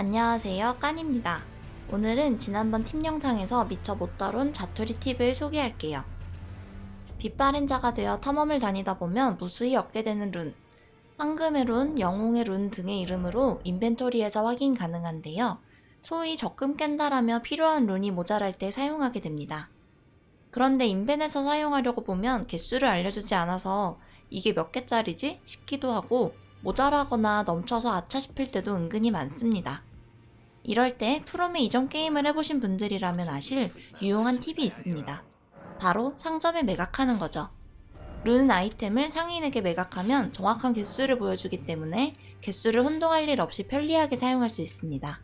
안녕하세요, 깐입니다. 오늘은 지난번 팀 영상에서 미처 못 다룬 자투리 팁을 소개할게요. 빛바랜 자가 되어 탐험을 다니다 보면 무수히 얻게 되는 룬, 황금의 룬, 영웅의 룬 등의 이름으로 인벤토리에서 확인 가능한데요. 소위 적금 깬다라며 필요한 룬이 모자랄 때 사용하게 됩니다. 그런데 인벤에서 사용하려고 보면 개수를 알려주지 않아서 이게 몇 개짜리지? 싶기도 하고 모자라거나 넘쳐서 아차 싶을 때도 은근히 많습니다. 이럴 때 프롬의 이전 게임을 해보신 분들이라면 아실 유용한 팁이 있습니다. 바로 상점에 매각하는 거죠. 룬 아이템을 상인에게 매각하면 정확한 개수를 보여주기 때문에 개수를 혼동할 일 없이 편리하게 사용할 수 있습니다.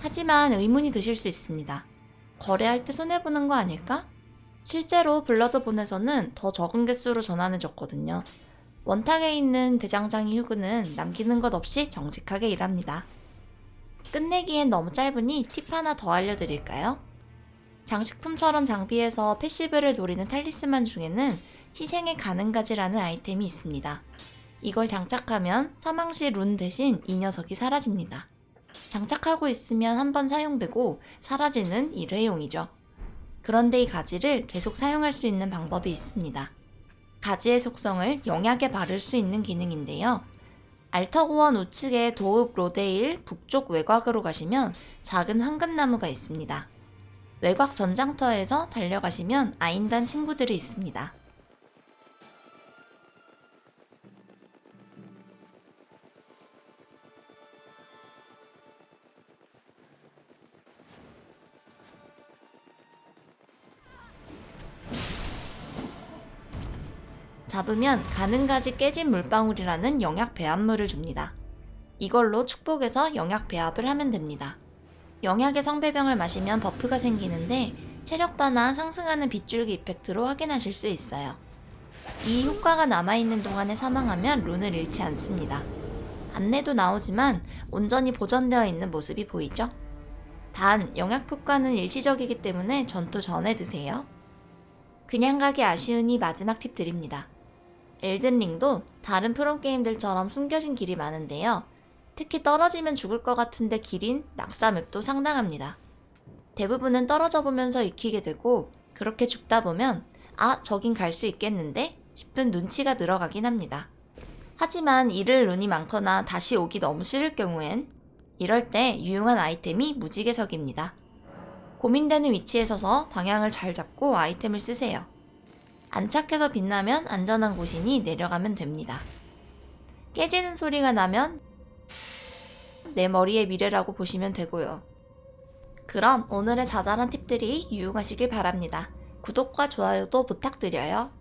하지만 의문이 드실 수 있습니다. 거래할 때 손해보는 거 아닐까? 실제로 블러드본에서는 더 적은 개수로 전환해줬거든요. 원탁에 있는 대장장이 휴그는 남기는 것 없이 정직하게 일합니다. 끝내기엔 너무 짧으니 팁 하나 더 알려드릴까요? 장식품처럼 장비에서 패시브를 노리는 탈리스만 중에는 희생의 가능가지라는 아이템이 있습니다. 이걸 장착하면 사망 시 룬 대신 이 녀석이 사라집니다. 장착하고 있으면 한 번 사용되고 사라지는 일회용이죠. 그런데 이 가지를 계속 사용할 수 있는 방법이 있습니다. 가지의 속성을 영약에 바를 수 있는 기능인데요. 알터고원 우측의 도읍 로데일 북쪽 외곽으로 가시면 작은 황금나무가 있습니다. 외곽 전장터에서 달려가시면 아인단 친구들이 있습니다. 잡으면 가는가지 깨진 물방울이라는 영약 배합물을 줍니다. 이걸로 축복해서 영약 배합을 하면 됩니다. 영약의 성배병을 마시면 버프가 생기는데 체력 반화 상승하는 빗줄기 이펙트로 확인하실 수 있어요. 이 효과가 남아있는 동안에 사망하면 룬을 잃지 않습니다. 안내도 나오지만 온전히 보존되어 있는 모습이 보이죠? 단, 영약 효과는 일시적이기 때문에 전투 전에 드세요. 그냥 가기 아쉬우니 마지막 팁 드립니다. 엘든링도 다른 프롬게임들처럼 숨겨진 길이 많은데요. 특히 떨어지면 죽을 것 같은데 길인 낙사맵도 상당합니다. 대부분은 떨어져 보면서 익히게 되고 그렇게 죽다 보면 아 저긴 갈 수 있겠는데 싶은 눈치가 늘어가긴 합니다. 하지만 잃을 룬이 많거나 다시 오기 너무 싫을 경우엔 이럴 때 유용한 아이템이 무지개석입니다. 고민되는 위치에 서서 방향을 잘 잡고 아이템을 쓰세요. 안착해서 빛나면 안전한 곳이니 내려가면 됩니다. 깨지는 소리가 나면 내 머리의 미래라고 보시면 되고요. 그럼 오늘의 자잘한 팁들이 유용하시길 바랍니다. 구독과 좋아요도 부탁드려요.